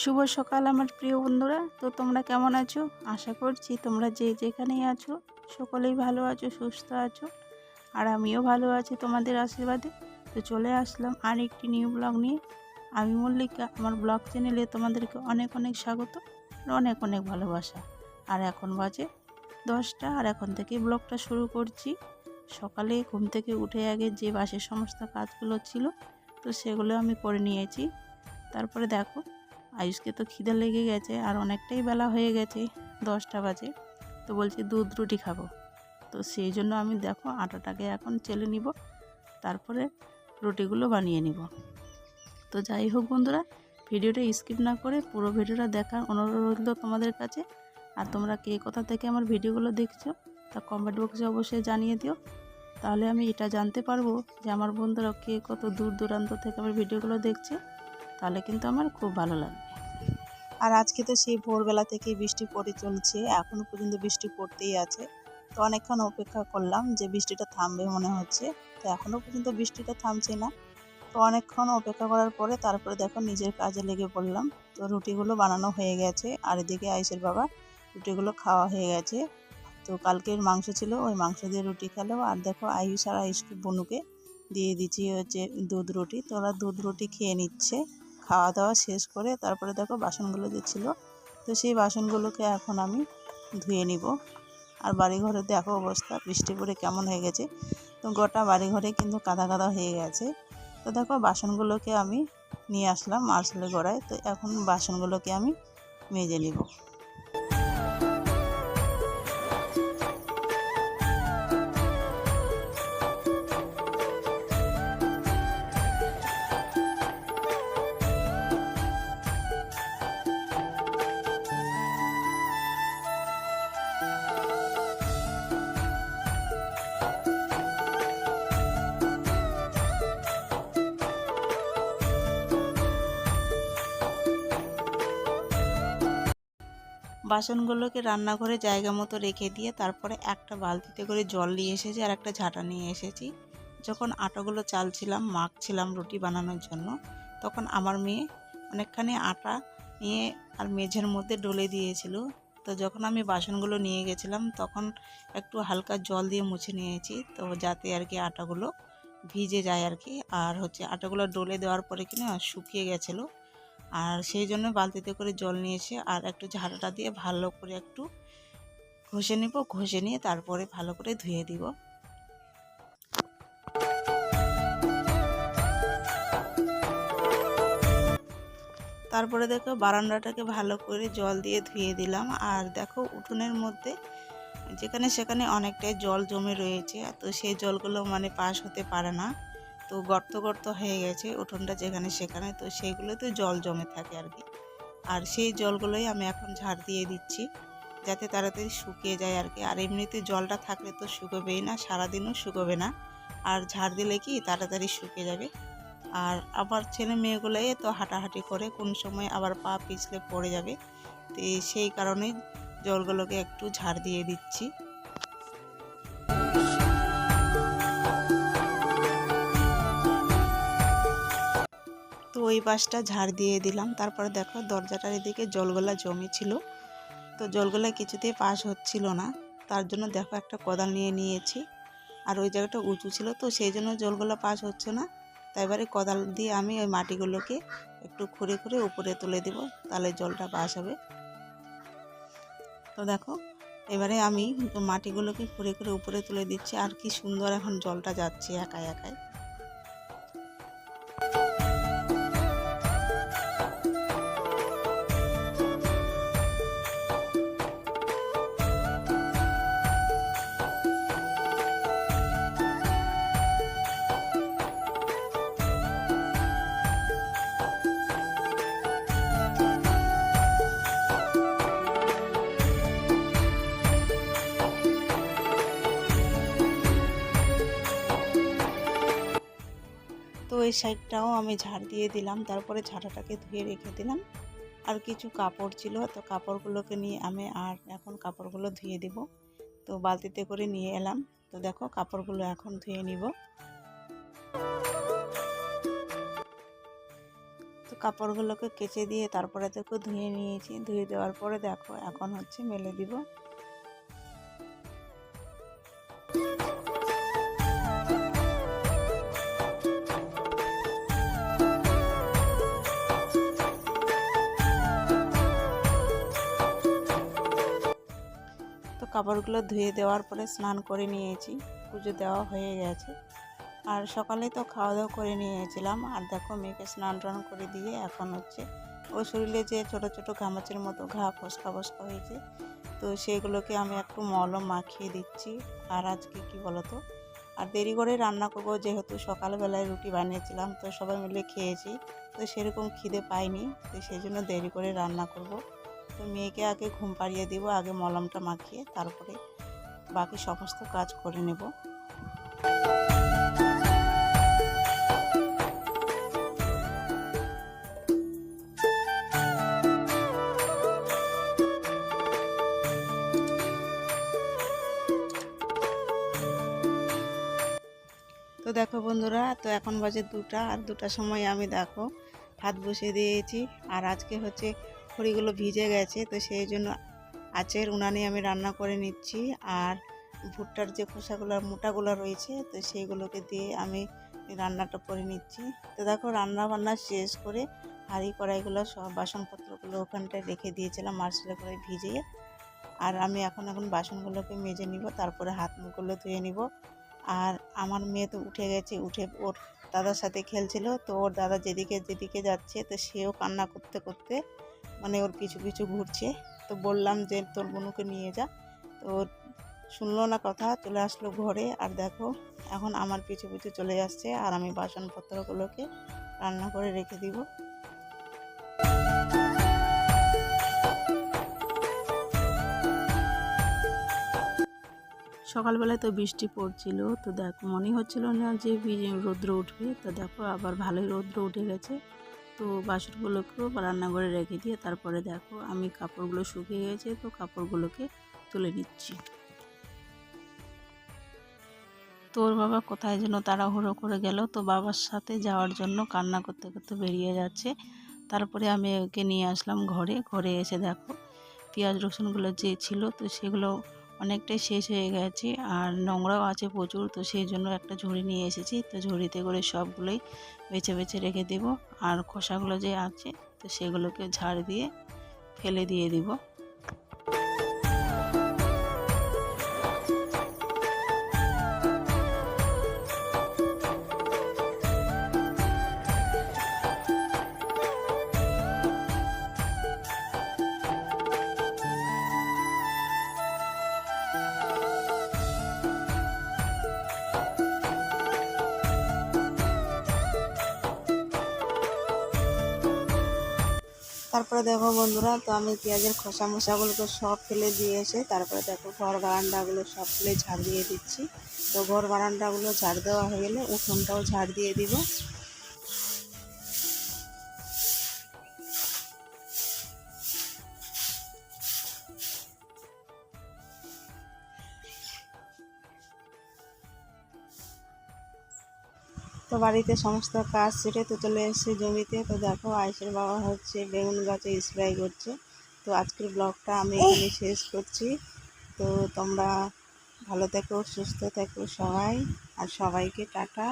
শুভ সকাল আমার প্রিয় বন্ধুরা। তো তোমরা কেমন আছো? আশা করছি তোমরা যে যেখানেই আছো, সকলেই ভালো আছো, সুস্থ আছো, আর আমিও ভালো আছি তোমাদের আশীর্বাদে। তো চলে আসলাম আর একটি নিউ ব্লগ নিয়ে। আমি মল্লিকা, আমার ব্লগ চ্যানেলে তোমাদেরকে অনেক অনেক স্বাগত আর অনেক অনেক ভালোবাসা। আর এখন বাজে দশটা আর এখন থেকে ব্লগটা শুরু করছি। সকালে ঘুম থেকে উঠে আগে যে বাসের সমস্ত কাজগুলো ছিল, তো সেগুলো আমি করে নিয়েছি। তারপরে দেখো, আয়ুষকে তো খিদে লেগে গেছে আর অনেকটাই বেলা হয়ে গেছে, দশটা বাজে। তো বলছি, দুধ, রুটি খাব। তো সেই জন্য আমি দেখো আটাটাকে এখন চেলে নিব, তারপরে রুটিগুলো বানিয়ে নিব। তো যাই হোক বন্ধুরা, ভিডিওটা স্কিপ না করে পুরো ভিডিওটা দেখার অনুরোধ রইল তোমাদের কাছে। আর তোমরা কে কোথা থেকে আমার ভিডিওগুলো দেখছ, তা কমেন্ট বক্সে অবশ্যই জানিয়ে দিও। তাহলে আমি এটা জানতে পারব যে আমার বন্ধুরা কে কত দূর দূরান্ত থেকে আমার ভিডিওগুলো দেখছে, তাহলে কিন্তু আমার খুব ভালো লাগবে। আর আজকে তো সেই ভোরবেলা থেকে বৃষ্টি পড়ে চলছে এখনও পর্যন্ত বৃষ্টি পড়তেই আছে। তো অনেকক্ষণ অপেক্ষা করলাম যে বৃষ্টিটা থামবে মনে হচ্ছে, তো এখনও পর্যন্ত বৃষ্টিটা থামছে না। তো অনেকক্ষণ অপেক্ষা করার পরে তারপরে দেখো নিজের কাজে লেগে পড়লাম। তো রুটিগুলো বানানো হয়ে গেছে। আর এদিকে আইসের বাবা রুটিগুলো খাওয়া হয়ে গেছে। তো কালকের মাংস ছিল, ওই মাংস দিয়ে রুটি খেলো। আর দেখো আয়ুষ আর আয়ুষকে বনুকে দিয়ে দিচ্ছি হচ্ছে দুধ রুটি। তো ওরা দুধ রুটি খেয়ে নিচ্ছে। খাওয়া দাওয়া শেষ করে তারপরে দেখো বাসনগুলো যে ছিল, তো সেই বাসনগুলোকে এখন আমি ধুয়ে নিব। আর বাড়িঘরে দেখো অবস্থা, বৃষ্টি পড়ে কেমন হয়ে গেছে। তো গোটা বাড়িঘরে কিন্তু কাদা কাদা হয়ে গেছে। তো দেখো বাসনগুলোকে আমি নিয়ে আসলাম মার্শালের গড়ায়। তো এখন বাসনগুলোকে আমি মেজে নিব। বাসনগুলোকে রান্নাঘরে জায়গা মতো রেখে দিয়ে তারপরে একটা বালতিতে করে জল নিয়ে এসেছি আর একটা ঝাঁটা নিয়ে এসেছি। যখন আটাগুলো চালছিলাম, মাখছিলাম রুটি বানানোর জন্য, তখন আমার মেয়ে অনেকখানি আটা নিয়ে আর মেঝের মধ্যে ডলে দিয়েছিল। তো যখন আমি বাসনগুলো নিয়ে গেছিলাম, তখন একটু হালকা জল দিয়ে মুছে নিয়েছি, তো যাতে আর কি আটাগুলো ভিজে যায় আর কি। আর হচ্ছে আটাগুলো ডলে দেওয়ার পরে কিনা শুকিয়ে গেছিল। আর সেই জন্য বালতিতে করে জল নিয়েছে আর একটু ঝাড়াটা দিয়ে ভালো করে একটু ঘষে নিব, ঘষে নিয়ে তারপরে ভালো করে ধুয়ে দিব। তারপরে দেখো বারান্দাটাকে ভালো করে জল দিয়ে ধুয়ে দিলাম। আর দেখো উঠোনের মধ্যে যেখানে সেখানে অনেকটাই জল জমে রয়েছে, তো সেই জলগুলো মানে পাশ হতে পারে না। তো গর্ত গর্ত হয়ে গেছে উঠোনটা যেখানে সেখানে। তো সেইগুলোতে জল জমে থাকে আর কি। আর সেই জলগুলোই আমি এখন ঝাড় দিয়ে দিচ্ছি যাতে তাড়াতাড়ি শুকিয়ে যায় আর কি। আর এমনিতে জলটা থাকলে তো শুকোবেই না, সারাদিনও শুকোবে না। আর ঝাড় দিলে কি তাড়াতাড়ি শুকিয়ে যাবে। আর আবার ছেলে মেয়েগুলোই তো হাঁটাহাঁটি করে কোন সময় আবার পা পিছলে পড়ে যাবে। তো সেই কারণেই জলগুলোকে একটু ঝাড় দিয়ে দিচ্ছি। ওই পাশটা ঝাড় দিয়ে দিলাম। তারপরে দেখো দরজাটার এদিকে জলগোলা জমি ছিল তো জলগোলা কিছুতেই পাস হচ্ছিল না। তার জন্য দেখো একটা কোদাল নিয়ে নিয়েছি। আর ওই জায়গাটা উঁচু ছিল, তো সেই জন্য জলগোলা পাস হচ্ছে না। তাই এবারে কোদাল দিয়ে আমি ওই মাটিগুলোকে একটু খুঁড়ে খুঁড়ে উপরে তুলে দেব, তাহলে জলটা পাস হবে। তো দেখো, এবারে আমি মাটিগুলোকে খুঁড়ে খুঁড়ে উপরে তুলে দিচ্ছি। আর কি সুন্দর এখন জলটা যাচ্ছে একা একাই। তো এই সাইডটাও আমি ঝাড় দিয়ে দিলাম। তারপরে ঝাঁটাটাকে ধুয়ে রেখে দিলাম। আর কিছু কাপড় ছিল, তো কাপড়গুলোকে নিয়ে আমি আর এখন কাপড়গুলো ধুয়ে দিব। তো বালতিতে করে নিয়ে এলাম। তো দেখো, কাপড়গুলো এখন ধুয়ে নিব। তো কাপড়গুলোকে কেচে দিয়ে তারপরে দেখো ধুয়ে নিয়েছি। ধুয়ে দেওয়ার পরে দেখো, এখন হচ্ছে মেলে দিব। কাপড়গুলো ধুয়ে দেওয়ার পরে স্নান করে নিয়েছি। পুজো দেওয়া হয়ে গেছে। আর সকালে তো খাওয়া দাওয়া করে নিয়েছিলাম। আর দেখো, মেয়েকে স্নান টান করে দিয়ে এখন হচ্ছে ও শরীরে যে ছোট ছোট ঘামাচের মতো ঘা ফসকা ফসকা হয়েছে, তো সেইগুলোকে আমি একটু মলম মাখিয়ে দিচ্ছি। আর আজকে কি বলতো? আর দেরি করে রান্না করব, যেহেতু সকালবেলায় রুটি বানিয়েছিলাম, তো সবাই মিলে খেয়েছি। তো সেরকম খিদে পাইনি, তো সেই জন্য দেরি করে রান্না করব। তো মেয়েকে আগে ঘুম পাড়িয়ে দিব, আগে মলমটা মাখিয়ে তারপরে বাকি সমস্ত কাজ করে নেব। তো দেখো বন্ধুরা, তো এখন বাজে দুটা, আর দুটার সময় আমি দেখো ভাত বসিয়ে দিয়েছি। আর আজকে হচ্ছে খড়িগুলো ভিজে গেছে, তো সেই জন্য আচের উনানে আমি রান্না করে নিচ্ছি। আর ভুট্টার যে খোসাগুলো মোটাগুলো রয়েছে, তো সেইগুলোকে দিয়ে আমি রান্নাটা করে নিচ্ছি। তো দেখো রান্না বান্না শেষ করে হাঁড়ি কড়াইগুলো সব বাসনপত্রগুলো ওখানটায় রেখে দিয়েছিলাম মার্শালে করে ভিজিয়ে। আর আমি এখন এখন বাসনগুলোকে মেজে নিব, তারপরে হাত মুখগুলো ধুয়ে নিব। আর আমার মেয়ে তো উঠে গেছে, উঠে ওর দাদার সাথে খেলছিল, তো ওর দাদা যেদিকে যেদিকে যাচ্ছে, তো সেও কান্না করতে করতে মানে ওর পিছু পিছু ঘুরছে। তো বললাম যে, তোর বোনুকে নিয়ে যা। তো শুনলো না কথা, চলে আসলো ঘরে। আর দেখো, এখন আমার পিছু পিছু চলে যাচ্ছে আর আমি বাসনপত্রগুলোকে রান্না করে রেখে দিব। সকালবেলায় তো বৃষ্টি পড়ছিল। তো দেখো, মনে হচ্ছিল না যে রৌদ্র উঠবে। তো দেখো, আবার ভালোই রৌদ্র উঠে গেছে। তো বাসনগুলোকেও রান্নাঘরে রেখে দিয়ে তারপরে দেখো আমি কাপড়গুলো শুকিয়ে গেছে, তো কাপড়গুলোকে তুলে নিচ্ছি। তোর বাবা কোথায় যেন তাড়াহুড়ো করে গেল, তো বাবার সাথে যাওয়ার জন্য কান্না করতে করতে বেরিয়ে যাচ্ছে। তারপরে আমি ওকে নিয়ে আসলাম ঘরে ঘরে এসে দেখো পেঁয়াজ রসুনগুলো যে ছিল, তো সেগুলো অনেকটাই শেষ হয়ে গেছে আর নোংরাও আছে প্রচুর, তো সেই জন্য একটা ঝুড়ি নিয়ে এসেছি। তো ঝুড়িতে করে সবগুলোই বেছে বেছে রেখে দেব। আর খোসাগুলো যে আছে, তো সেগুলোকে ঝাড় দিয়ে ফেলে দিয়ে দিব। তারপরে দেখো বন্ধুরা, তো আমি পেঁয়াজের খোসা মশাগুলোকে সব ফেলে দিয়ে এসে তারপরে দেখো ঘর বারান্দাগুলো সব ফেলে ঝাড় দিয়ে দিচ্ছি। তো ঘর বারান্দাগুলো ঝাড় দেওয়া হয়ে গেলে উঠোনটাও ঝাড় দিয়ে দিব। তো বাড়িতে সমস্ত কাজ ছেড়ে তো চলে এসেছে জমিতে তো দেখো আয়েসের বাবা হচ্ছে বেগুন গাছে স্প্রে করছে। তো আজকের ব্লগটা আমি এখানে শেষ করছি। তো তোমরা ভালো থেকো সুস্থ থেকো সবাই। আর সবাইকে টাটা।